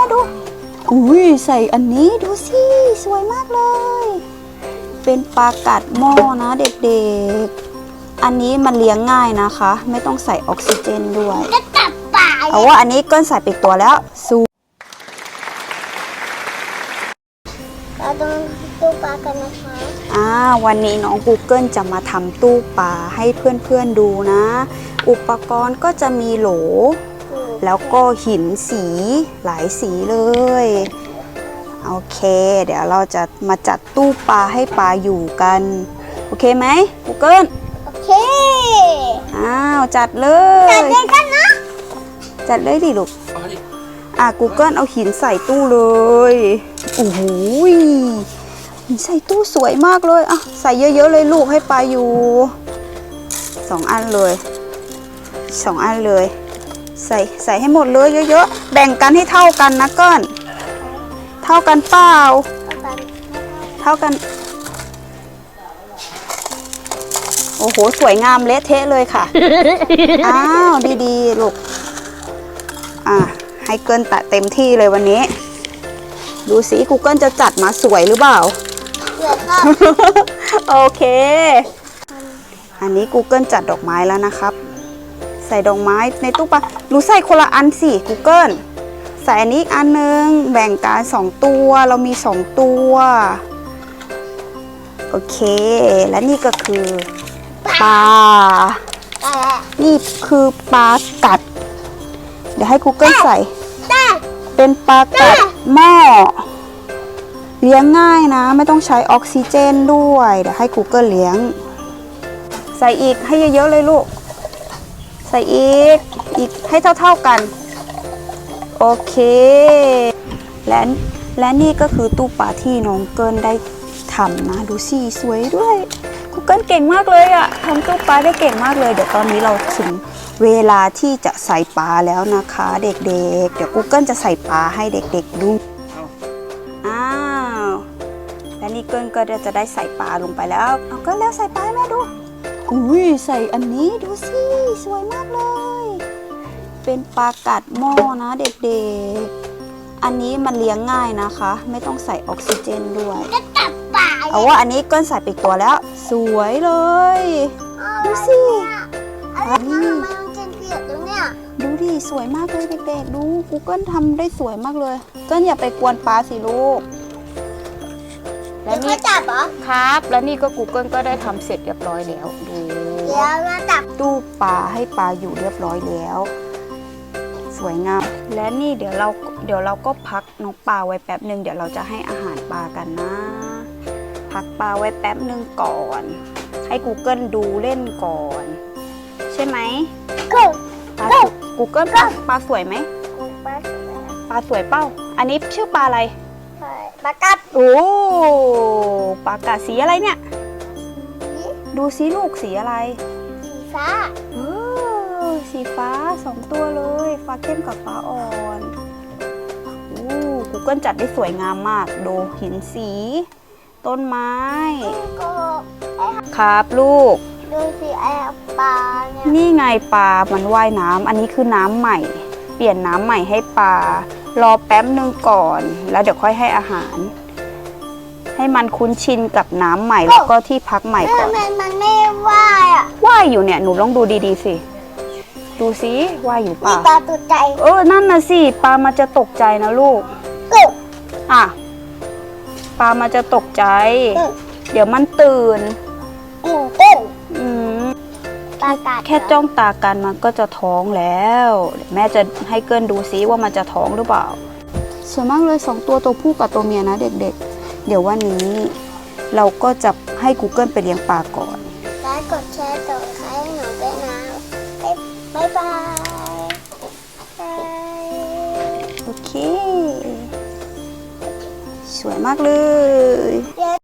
ม่ดู อุ้ยใส่อันนี้ดูสิ สวยมากเลย เป็นปลากัดหม้อนะ เด็กๆ อันนี้มันเลี้ยงง่ายนะคะ ไม่ต้องใส่ออกซิเจนด้วยจะจับปลาเอาว่าอันนี้เกิ้ลใส่ไปอีกตัวแล้วซูเราต้องตู้ปลากันนะคะอ่าวันนี้น้อง Google จะมาทำตู้ปลาให้เพื่อนๆดูนะ อุปกรณ์ก็จะมีโหล แล้วก็หินสีหลายสีเลย โอเค เดี๋ยวเราจะมาจัดตู้ปลาให้ปลาอยู่กัน โอเคไหม Google โอเค อ้าว จัดเลจับยเลยกันนะ จัดเลยดิลูกเอาดิอะ Google เอาหินใส่ตู้เลย โอ้โหยหินใส่ตู้สวยมากเลย อะ ใส่เยอะๆเลยลูกให้ปลาอยู่สองอันเลยสองอันเลย ใส่ใส่ให้หมดเลยเยอะๆ แบ่งกันให้เท่ากันนะก้อน เท่ากันเปล่าเอากันเท่ากัน โอ้โห สวยงามเละเทะเลยค่ะ อ้าว ดีๆ ลูก อะ ให้เกินตะเต็มที่เลยวันนี้ ดูสิ Google จะจัดมาสวยหรือเปล่าเกิดข้าวโอเค อันนี้ Google จัดดอกไม้แล้วนะครับ ใส่ดอกไม้ในตู้ปลาหนูใส่คนละอันสิ Google ใส่อันนี้อีกอันหนึง แบ่งกันสองตัว เรามีสองตัว โอเค และนี่ก็คือปลาแต่นี่คือปลากัด เดี๋ยวให้ Google ใส่แต่เป็นปลากัดหม้อ เลี้ยงง่ายนะ ไม่ต้องใช้ออกซิเจนด้วย เดี๋ยวให้ Google เลี้ยง ใส่อีกให้เยอะๆเลยลูก ใส่อีก อีกให้เท่าๆกัน โอเค และและนี่ก็คือตู้ปลาที่น้องเกินได้ทำนะ ดูสิสวยด้วย Google เก่งมากเลยอะทำตู้ปลาได้เก่งมากเลย เดี๋ยวตอนนี้เราถึงเวลาที่จะใส่ปลาแล้วนะคะ เด็กๆ เดี๋ยว Google จะใส่ปลาให้เด็กๆดูอ้าวและนี่เกิลก็จะได้ใส่ปลาลงไปแล้ว เอาก็แล้วใส่ปลาให้แม่ดู อุ้ยใส่อันนี้ดูสิ สวยมากเลย เป็นปลากัดหม้อนะเด็กๆ อันนี้มันเลี้ยงง่ายนะคะ ไม่ต้องใส่ออกซิเจนด้วยจะจับปลาเอาว่าอันนี้เกิลใส่ไปอีกตัวแล้ว สวยเลย ดูสิอะไรเนี่ยทำไมมันเจนเปียกตรงเนี่ย ดูดิสวยมากเลยเด็กๆ ดู Google ทำได้สวยมากเลยเกิลอย่าไปกวนปลาสิลูก และเดี๋ยวนี่เขาจับเหรอครับ แล้วนี่ก็ Google ก็ได้ทำเสร็จเรียบร้อยแล้วดูเดี๋ยวมาจับตู้ปลาให้ปลาอยู่เรียบร้อยแล้ว สวยงามและนี่เดี๋ยวเราเดี๋ยวเราก็พักน้องปลาไว้แป๊บหนึ่งเดี๋ยวเราจะให้อาหารปลากันนะ พักปลาไว้แป๊บหนึ่งก่อน ให้ Google ดูเล่นก่อน ใช่ไหมกูปลาสวย Google ปลาปลาสวยไหมกูปลาปลาสวยเป้า อันนี้ชื่อปลาอะไร ปลากัดโอ้ปลากาสีอะไรเนี่ย ดูสิลูกสีอะไร สีฟ้าเออสีฟ้าสองตัวเลยฟ้าเข้มกับฟ้าอ่อนอู้กูเกิลจัดได้สวยงามมาก ดูหินสี ต้นไม้ก็ครับลูก ดูสิไอ้ปลาเนี่ยนี่ไงปลามันว่ายน้ำอันนี้คือน้ำใหม่ เปลี่ยนน้ำใหม่ให้ปลา รอแป๊บหนึ่งก่อน แล้วเดี๋ยวค่อยให้อาหาร ให้มันคุ้นชินกับน้ำใหม่แล้วก็ที่พักใหม่ก่อน ทำไมมันไม่ว่ายอะว่ายอยู่เนี่ยหนูลองดูดีๆสิ ดูสิว่ายอยู่มีป่ะปลาตัวใจเออนั่นนะสิปลามันจะตกใจนะลูกกูอะปลามันจะตกใจอืมเดี๋ยวมันตื่นอืมเต้น อืม ปลากัดแค่จ้องตากันมันก็จะท้องแล้วเดี๋ยวแม่จะให้เกินดูซิว่ามันจะท้องหรือเปล่าสวยมากเลยสองตัวตัวผู้กับตัวเมียนะเด็กๆ เดี๋ยววันนี้เราก็จะให้ Google ไปเลี้ยงปลาก่อนไลค์กดแชร์ต่อใครหนูด้วยนะบ๊ายบายบายโอเค สวยมากเลยเดี๋ยว